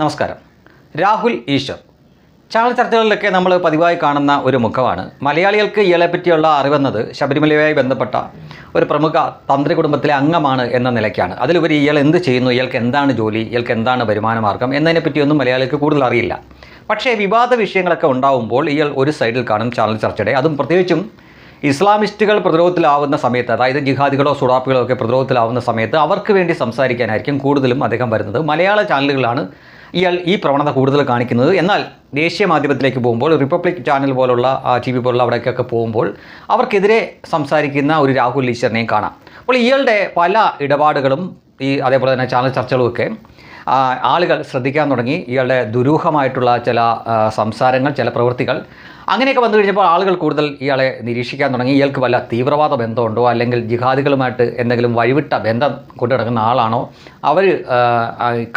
നമസ്കാരം. രാഹുൽ ഈശ്വർ. ചാനൽ ചർച്ചകളിലൊക്കെ നമ്മൾ പതിവായി കാണുന്ന ഒരു മുഖമാണ്. മലയാളികൾക്ക് ഇയാളെ പറ്റിയുള്ള അറിവെന്നത് ശബരിമലയുമായി ബന്ധപ്പെട്ട ഒരു പ്രമുഖ തന്ത്രി കുടുംബത്തിലെ അംഗമാണ് എന്ന നിലയ്ക്കാണ്. അതിലുപരി ഇയാൾ എന്ത് ചെയ്യുന്നു? ഇയാൾക്ക് എന്താണ് ജോലി? ഇയാൾക്ക് എന്താണ് വരുമാനമാർഗം മാർഗം? എന്നതിനെ പറ്റിയൊന്നും മലയാളികൾക്ക് കൂടുതൽ അറിയില്ല. പക്ഷേ വിവാദ വിഷയങ്ങളൊക്കെ ഉണ്ടാവുമ്പോൾ ഇയാൾ ഒരു സൈഡിൽ കാണും ചാനൽ ചർച്ചയുടെ. അതും പ്രത്യേകിച്ചും ഇസ്ലാമിസ്റ്റുകൾ പ്രതിരോധത്തിലാവുന്ന സമയത്ത് അതായത് ജിഹാദികളോ സുഡാപ്പികളോ ഒക്കെ പ്രതിരോധത്തിലാവുന്ന സമയത്ത് അവർക്ക് വേണ്ടി സംസാരിക്കാനായിരിക്കും കൂടുതലും അദ്ദേഹം വരുന്നത്. മലയാള ചാനലുകളാണ് ഇയാൾ ഈ പ്രവണത കൂടുതൽ കാണിക്കുന്നത്. എന്നാൽ ദേശീയ മാധ്യമത്തിലേക്ക് പോകുമ്പോൾ റിപ്പബ്ലിക് ചാനൽ പോലുള്ള ടി വി പോലുള്ള അവിടേക്കൊക്കെ പോകുമ്പോൾ അവർക്കെതിരെ സംസാരിക്കുന്ന ഒരു രാഹുൽ ഈശ്വരനെയും കാണാം. അപ്പോൾ ഇയാളുടെ പല ഇടപാടുകളും ഈ അതേപോലെ തന്നെ ചാനൽ ചർച്ചകളുമൊക്കെ ആളുകൾ ശ്രദ്ധിക്കാൻ തുടങ്ങി. ഇയാളുടെ ദുരൂഹമായിട്ടുള്ള ചില സംസാരങ്ങൾ ചില പ്രവൃത്തികൾ. അങ്ങനെയൊക്കെ വന്നു കഴിഞ്ഞപ്പോൾ ആളുകൾ കൂടുതൽ ഇയാളെ നിരീക്ഷിക്കാൻ തുടങ്ങി. ഇയാൾക്ക് വല്ല തീവ്രവാദ ബന്ധമുണ്ടോ? അല്ലെങ്കിൽ ജിഹാദികളുമായിട്ട് എന്തെങ്കിലും വഴിവിട്ട ബന്ധം കൊണ്ടു നടക്കുന്ന ആളാണോ? അവർ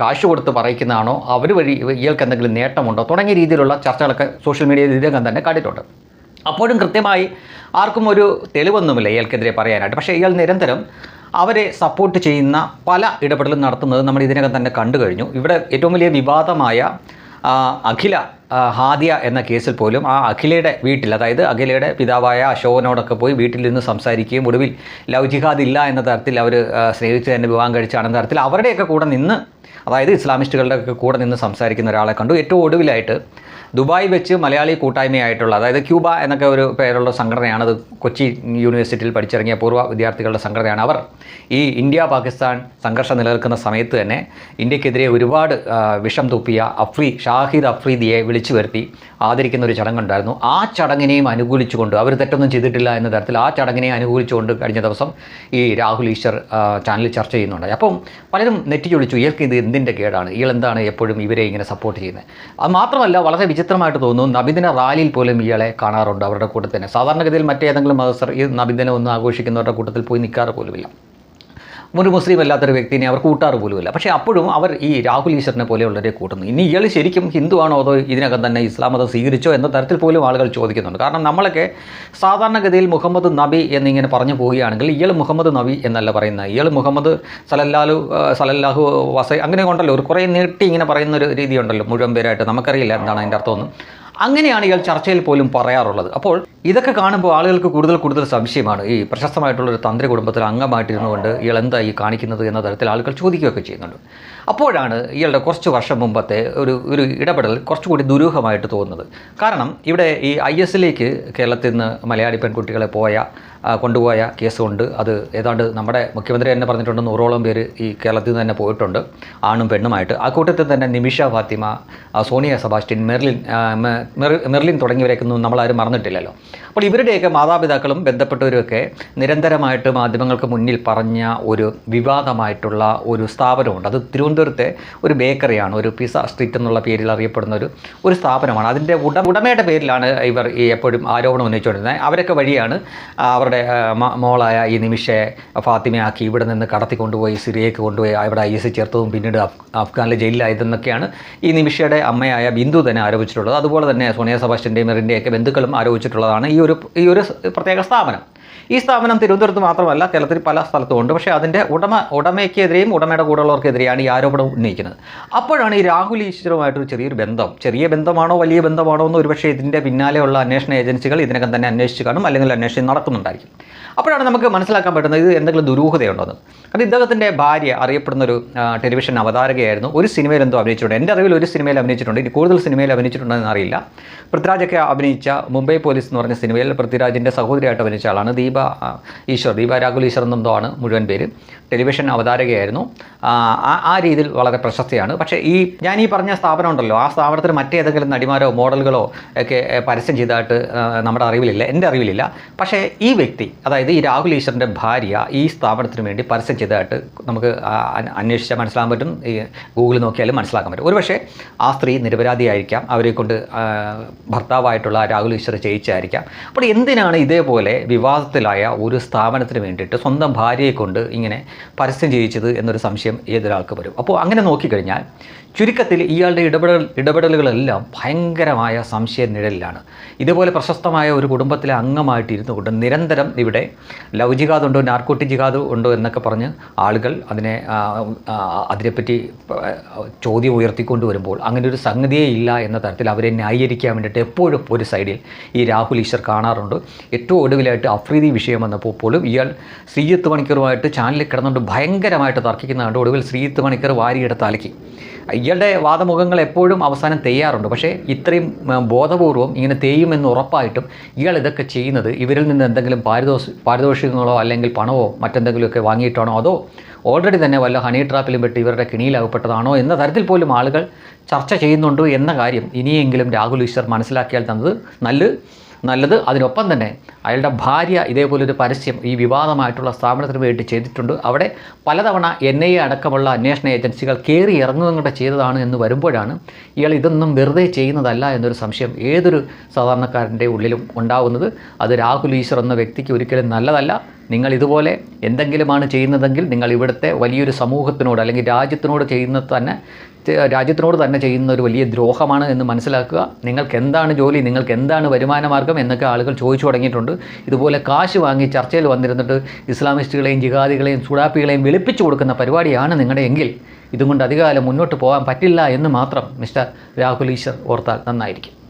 കാശ് കൊടുത്ത് പറയിക്കുന്നതാണോ? അവർ വഴി ഇയാൾക്ക് എന്തെങ്കിലും നേട്ടമുണ്ടോ? തുടങ്ങിയ രീതിയിലുള്ള ചർച്ചകളൊക്കെ സോഷ്യൽ മീഡിയയിൽ ഇതിനകം തന്നെ കണ്ടിട്ടുണ്ട്. അപ്പോഴും കൃത്യമായി ആർക്കും ഒരു തെളിവൊന്നുമില്ല ഇയാൾക്കെതിരെ പറയാനായിട്ട്. പക്ഷേ ഇയാൾ നിരന്തരം അവരെ സപ്പോർട്ട് ചെയ്യുന്ന പല ഇടപെടലും നടത്തുന്നത് നമ്മൾ ഇതിനകം തന്നെ കണ്ടു കഴിഞ്ഞു. ഇവിടെ ഏറ്റവും വലിയ വിവാദമായ അഖില ഹാദിയ എന്ന കേസിൽ പോലും ആ അഖിലയുടെ വീട്ടിൽ അതായത് അഖിലയുടെ പിതാവായ അശോകനോടൊക്കെ പോയി വീട്ടിൽ നിന്ന് സംസാരിക്കുകയും ഒടുവിൽ ലവ് ജിഹാദ് ഇല്ല എന്ന തരത്തിൽ അവർ സ്നേഹിച്ച് തന്നെ വിവാഹം കഴിച്ചാണെന്ന തരത്തിൽ അവരുടെയൊക്കെ കൂടെ നിന്ന് അതായത് ഇസ്ലാമിസ്റ്റുകളുടെയൊക്കെ കൂടെ നിന്ന് സംസാരിക്കുന്ന ഒരാളെ കണ്ടു. ഏറ്റവും ഒടുവിലായിട്ട് ദുബായ് വെച്ച് മലയാളി കൂട്ടായ്മയായിട്ടുള്ള അതായത് ക്യൂബ എന്നൊക്കെ ഒരു പേരുള്ള സംഘടനയാണ് അത് കൊച്ചി യൂണിവേഴ്സിറ്റിയിൽ പഠിച്ചിറങ്ങിയ പൂർവ വിദ്യാർത്ഥികളുടെ സംഘടനയാണ് അവർ. ഈ ഇന്ത്യ പാകിസ്ഥാൻ സംഘർഷം നിലനിൽക്കുന്ന സമയത്ത് തന്നെ ഇന്ത്യക്കെതിരെ ഒരുപാട് വിഷം തൂപ്പിയ അഫ്രീ ഷാഹിദ് അഫ്രീദിയെ വിളിച്ചു വരുത്തി ആദരിക്കുന്ന ഒരു ചടങ്ങുണ്ടായിരുന്നു. ആ ചടങ്ങിനെയും അനുകൂലിച്ചുകൊണ്ട് അവർ തെറ്റൊന്നും ചെയ്തിട്ടില്ല എന്ന തരത്തിൽ ആ ചടങ്ങിനെ അനുകൂലിച്ചുകൊണ്ട് കഴിഞ്ഞ ദിവസം ഈ രാഹുൽ ഈശ്വർ ചാനലിൽ ചർച്ച ചെയ്യുന്നുണ്ട് അപ്പം പലരും നെറ്റി ചൊളിച്ചു ഇയാൾക്ക് ഇത് എന്തിന്റെ കേടാണ്? ഇയാൾ എന്താണ് എപ്പോഴും ഇവരെ ഇങ്ങനെ സപ്പോർട്ട് ചെയ്യുന്നത്? അത് മാത്രമല്ല വളരെ വിചിത്രമായിട്ട് തോന്നുന്നു നബിദിന റാലിയിൽ പോലും ഇയാളെ കാണാറുണ്ട് അവരുടെ കൂട്ടത്തിൽ തന്നെ സാധാരണഗതിയിൽ മറ്റേതെങ്കിലും മതസ്ഥർ ഈ നബിദിനം ഒന്ന് ആഘോഷിക്കുന്നവരുടെ കൂട്ടത്തിൽ പോയി നിൽക്കാറ് പോലുമില്ല. ഒരു മുസ്ലിം അല്ലാത്തൊരു വ്യക്തിനെ അവർ കൂട്ടാറ് പോലുമില്ല. പക്ഷേ അപ്പോഴും അവർ ഈ രാഹുൽ ഈശ്വറിനെ പോലെയുള്ളവരെ കൂട്ടുന്നു. ഇനി ഇയാൾ ശരിക്കും ഹിന്ദുവാണോ അതോ ഇതിനകം തന്നെ ഇസ്ലാം മതം സ്വീകരിച്ചോ എന്ന തരത്തിൽ പോലും ആളുകൾ ചോദിക്കുന്നുണ്ട്. കാരണം നമ്മളൊക്കെ സാധാരണഗതിയിൽ മുഹമ്മദ് നബി എന്നിങ്ങനെ പറഞ്ഞു പോവുകയാണെങ്കിൽ ഇയാൾ മുഹമ്മദ് നബി എന്നല്ല പറയുന്നത്. ഇയാൾ മുഹമ്മദ് സലല്ലാലു സലല്ലാഹു വസൈ അങ്ങനെ ഉണ്ടല്ലോ. ഒരു കുറേ നീട്ടി ഇങ്ങനെ പറയുന്ന ഒരു രീതി ഉണ്ടല്ലോ മുഴുവൻ പേരായിട്ട് നമുക്കറിയില്ല എന്താണ് അതിന്റെ അർത്ഥമൊന്നും. അങ്ങനെയാണ് ഇയാൾ ചർച്ചയിൽ പോലും പറയാറുള്ളത്. അപ്പോൾ ഇതൊക്കെ കാണുമ്പോൾ ആളുകൾക്ക് കൂടുതൽ കൂടുതൽ സംശയമാണ്. ഈ പ്രശസ്തമായിട്ടുള്ള ഒരു തന്ത്രി കുടുംബത്തിൽ അംഗമായിട്ടിരുന്നുകൊണ്ട് ഇയാൾ എന്താ ഈ കാണിക്കുന്നത് എന്ന തരത്തിൽ ആളുകൾ ചോദിക്കുകയൊക്കെ ചെയ്യുന്നുണ്ട്. അപ്പോഴാണ് ഇയാളുടെ കുറച്ച് വർഷം മുമ്പത്തെ ഒരു ഒരു ഇടപെടൽ കുറച്ചുകൂടി ദുരൂഹമായിട്ട് തോന്നുന്നത്. കാരണം ഇവിടെ ഈ ഐ എസിലേക്ക് കേരളത്തിൽ നിന്ന് മലയാളി പെൺകുട്ടികളെ പോയ കൊണ്ടുപോയ കേസുണ്ട്. അത് ഏതാണ്ട് നമ്മുടെ മുഖ്യമന്ത്രി തന്നെ പറഞ്ഞിട്ടുണ്ട് നൂറോളം പേര് ഈ കേരളത്തിൽ നിന്ന് തന്നെ പോയിട്ടുണ്ട് ആണും പെണ്ണുമായിട്ട്. ആ കൂട്ടത്തിൽ തന്നെ നിമിഷ ഫാത്തിമ സോണിയ സെബാസ്റ്റ്യൻ മെർലിൻ മെർലിൻ തുടങ്ങിയവരെയൊന്നും നമ്മളാരും മറന്നിട്ടില്ലല്ലോ. അപ്പോൾ ഇവരുടെയൊക്കെ മാതാപിതാക്കളും ബന്ധപ്പെട്ടവരുമൊക്കെ നിരന്തരമായിട്ട് മാധ്യമങ്ങൾക്ക് മുന്നിൽ പറഞ്ഞ ഒരു വിവാദമായിട്ടുള്ള ഒരു സ്ഥാപനമുണ്ട്. അത് തിരുവനന്തപുരത്തെ ഒരു ബേക്കറിയാണ് ഒരു പിസ സ്ട്രീറ്റ് എന്നുള്ള പേരിൽ അറിയപ്പെടുന്ന ഒരു ഒരു സ്ഥാപനമാണ്. അതിന്റെ ഉടമ ഉടമയുടെ പേരിലാണ് ഇവർ ഈ എപ്പോഴും ആരോപണം ഉന്നയിച്ചുകൊണ്ടിരുന്നത്. അവരൊക്കെ വഴിയാണ് അവരുടെ മ- മോളായ ഈ നിമിഷയെ ഫാത്തിമയാക്കി ഇവിടെ നിന്ന് കടത്തി കൊണ്ടുപോയി സിറിയയ്ക്ക് കൊണ്ടുപോയി അവിടെ ഐ എസ് ചേർത്തതും പിന്നീട് അഫ് അഫ്ഗാനിലെ ജയിലിലായതെന്നൊക്കെയാണ് ഈ നിമിഷയുടെ അമ്മയായ ബിന്ദു തന്നെ ആരോപിച്ചിട്ടുള്ളത്. അതുപോലെ തന്നെ സോണിയ സെബാസ്റ്റ്യന്റെയും മെറിന്റെയൊക്കെ ബന്ധുക്കളും ആരോപിച്ചിട്ടുള്ളതാണ് ഈ ഒരു ഈ ഒരു പ്രത്യേക സ്ഥാപനം. ഈ സ്ഥാപനം തിരുവനന്തപുരത്ത് മാത്രമല്ല കേരളത്തിൽ പല സ്ഥലത്തും ഉണ്ട്. പക്ഷേ അതിന്റെ ഉടമ ഉടമയ്ക്കെതിരെയും ഉടമയുടെ കൂടെയുള്ളവർക്കെതിരെയാണ് ഈ ആരോപണം ഉന്നയിക്കുന്നത്. അപ്പോഴാണ് ഈ രാഹുൽ ഈശ്വരുമായിട്ടൊരു ചെറിയൊരു ബന്ധം. ചെറിയ ബന്ധമാണോ വലിയ ബന്ധമാണോ എന്ന് ഒരുപക്ഷെ ഇതിന്റെ പിന്നാലെയുള്ള അന്വേഷണ ഏജൻസികൾ ഇതിനകം തന്നെ അന്വേഷിച്ച് കാണും അല്ലെങ്കിൽ അന്വേഷണം നടക്കുന്നുണ്ടായിരിക്കും. അപ്പോഴാണ് നമുക്ക് മനസ്സിലാക്കാൻ പറ്റുന്നത് ഇത് എന്തെങ്കിലും ദുരൂഹതയുണ്ടോന്ന്. കാരണം ഇദ്ദേഹത്തിന്റെ ഭാര്യ അറിയപ്പെടുന്ന ഒരു ടെലിവിഷൻ അവതാരകയായിരുന്നു. ഒരു സിനിമയിൽ എന്തോ അഭിനയിച്ചിട്ടുണ്ട്. എന്റെ അറിവിൽ ഒരു സിനിമയിൽ അഭിനയിച്ചിട്ടുണ്ട്. ഇനി കൂടുതൽ സിനിമയിൽ അഭിനയിച്ചിട്ടുണ്ടെന്ന് അറിയില്ല പൃഥ്വിരാജൊക്കെ അഭിനയിച്ച മുംബൈ പോലീസ് എന്ന് പറഞ്ഞ സിനിമയിൽ പൃഥ്വിരാജിന്റെ സഹോദരിയായിട്ട് അഭിനയിച്ച ആളാണ്. ദീപ ആ, ഈശ്വർ ദീപ രാഹുൽ ഈശ്വർ എന്നെന്തോ ആണ് മുഴുവൻ പേര്. ടെലിവിഷൻ അവതാരകയായിരുന്നു. ആ, രീതിയിൽ വളരെ പ്രശസ്തിയാണ്. പക്ഷേ ഈ ഞാൻ ഈ പറഞ്ഞ സ്ഥാപനം ഉണ്ടല്ലോ ആ സ്ഥാപനത്തിൽ മറ്റേതെങ്കിലും നടിമാരോ മോഡലുകളോ ഒക്കെ പരസ്യം ചെയ്തതായിട്ട് നമ്മുടെ അറിവിലില്ല എന്റെ അറിവിലില്ല. പക്ഷേ ഈ വ്യക്തി അതായത് ഈ രാഹുൽ ഈശ്വറിന്റെ ഭാര്യ ഈ സ്ഥാപനത്തിന് വേണ്ടി പരസ്യം ചെയ്തതായിട്ട് നമുക്ക് അന്വേഷിച്ചാൽ മനസ്സിലാക്കാൻ പറ്റും. ഈ ഗൂഗിളിൽ നോക്കിയാലും മനസ്സിലാക്കാൻ പറ്റും. ഒരുപക്ഷേ ആ സ്ത്രീ നിരപരാധിയായിരിക്കാം. അവരെ കൊണ്ട് ഭർത്താവായിട്ടുള്ള രാഹുൽ ഈശ്വർ ചെയ്യിച്ചായിരിക്കാം അപ്പോൾ എന്തിനാണ് ഇതേപോലെ വിവാദത്തിലായ ഒരു സ്ഥാപനത്തിന് വേണ്ടിയിട്ട് സ്വന്തം ഭാര്യയെ കൊണ്ട് ഇങ്ങനെ പരസ്യം ചെയ്യിച്ചത് എന്നൊരു സംശയം ഏതൊരാൾക്ക് വരും? അപ്പോൾ അങ്ങനെ നോക്കിക്കഴിഞ്ഞാൽ ചുരുക്കത്തിൽ ഇയാളുടെ ഇടപെടൽ ഇടപെടലുകളെല്ലാം ഭയങ്കരമായ സംശയ നിഴലിലാണ്. ഇതുപോലെ പ്രശസ്തമായ ഒരു കുടുംബത്തിലെ അംഗമായിട്ടിരുന്നു കൊണ്ട് നിരന്തരം ഇവിടെ ലവ് ജിഹാദ് ഉണ്ടോ നാർക്കോട്ടിക് ജിഹാദ് ഉണ്ടോ എന്നൊക്കെ പറഞ്ഞ് ആളുകൾ അതിനെ അതിനെപ്പറ്റി ചോദ്യം ഉയർത്തിക്കൊണ്ട് വരുമ്പോൾ അങ്ങനെ ഒരു സംഗതിയേ ഇല്ല എന്ന തരത്തിൽ അവരെ ന്യായീകരിക്കാൻ വേണ്ടിയിട്ട് എപ്പോഴും ഒരു സൈഡിൽ ഈ രാഹുൽ ഈശ്വർ കാണാറുണ്ട്. ഏറ്റവും ഒടുവിലായിട്ട് അഫ്രീദി വിഷയം വന്നപ്പോൾ പോലും ഇയാൾ ശ്രീജിത്ത് മണിക്കറുമായിട്ട് ചാനലിൽ കിടന്നുകൊണ്ട് ഭയങ്കരമായിട്ട് തർക്കിക്കുന്നതുകൊണ്ട് ഒടുവിൽ ശ്രീജിത്ത് മണിക്കർ വാരിയെടുത്ത് അലക്കി. ഇയാളുടെ വാദമുഖങ്ങൾ എപ്പോഴും അവസാനം തെയ്യാറുണ്ട്. പക്ഷേ ഇത്രയും ബോധപൂർവം ഇങ്ങനെ തെയ്യുമെന്ന് ഉറപ്പായിട്ടും ഇയാൾ ഇതൊക്കെ ചെയ്യുന്നത് ഇവരിൽ നിന്ന് എന്തെങ്കിലും പാരിതോഷ പാരിതോഷികങ്ങളോ അല്ലെങ്കിൽ പണമോ മറ്റെന്തെങ്കിലുമൊക്കെ വാങ്ങിയിട്ടാണോ? അതോ ഓൾറെഡി തന്നെ വല്ല ഹണി ട്രാപ്പിലും പെട്ട് ഇവരുടെ കിണിയിലാകപ്പെട്ടതാണോ എന്ന തരത്തിൽ പോലും ആളുകൾ ചർച്ച ചെയ്യുന്നുണ്ട് എന്ന കാര്യം ഇനിയെങ്കിലും രാഹുൽ ഈശ്വർ മനസ്സിലാക്കിയാൽ തന്നത് നല്ല നല്ലത്. അതിനൊപ്പം തന്നെ അയാളുടെ ഭാര്യ ഇതേപോലൊരു പരസ്യം ഈ വിവാദമായിട്ടുള്ള സ്ഥാപനത്തിന് വേണ്ടി ചെയ്തിട്ടുണ്ട്. അവിടെ പലതവണ എൻ ഐ എ അടക്കമുള്ള അന്വേഷണ ഏജൻസികൾ കയറി ഇറങ്ങുകയും കൂടെ ചെയ്തതാണ് എന്ന് വരുമ്പോഴാണ് ഇയാൾ ഇതൊന്നും വെറുതെ ചെയ്യുന്നതല്ല എന്നൊരു സംശയം ഏതൊരു സാധാരണക്കാരന്റെ ഉള്ളിലും ഉണ്ടാകുന്നത് അത് രാഹുൽ ഈശ്വർ എന്ന വ്യക്തിക്ക് ഒരിക്കലും നല്ലതല്ല. നിങ്ങൾ ഇതുപോലെ എന്തെങ്കിലുമാണ് ചെയ്യുന്നതെങ്കിൽ നിങ്ങൾ ഇവിടുത്തെ വലിയൊരു സമൂഹത്തിനോട് അല്ലെങ്കിൽ രാജ്യത്തിനോട് ചെയ്യുന്ന തന്നെ രാജ്യത്തിനോട് തന്നെ ചെയ്യുന്ന ഒരു വലിയ ദ്രോഹമാണ് എന്ന് മനസ്സിലാക്കുക. നിങ്ങൾക്ക് എന്താണ് ജോലി നിങ്ങൾക്ക് എന്താണ് വരുമാന മാർഗം എന്നൊക്കെ ആളുകൾ ചോദിച്ചു തുടങ്ങിയിട്ടുണ്ട്. ഇതുപോലെ കാശ് വാങ്ങി ചർച്ചയിൽ വന്നിരുന്നിട്ട് ഇസ്ലാമിസ്റ്റുകളെയും ജിഹാദികളെയും സുഡാപ്പികളെയും വെളുപ്പിച്ചു കൊടുക്കുന്ന പരിപാടിയാണ് നിങ്ങളുടെ എങ്കിൽ. ഇതും കൊണ്ട് അധികകാലം മുന്നോട്ട് പോകാൻ പറ്റില്ല എന്ന് മാത്രം മിസ്റ്റർ രാഹുൽ ഈശ്വർ ഓർത്താൽ നന്നായിരിക്കും.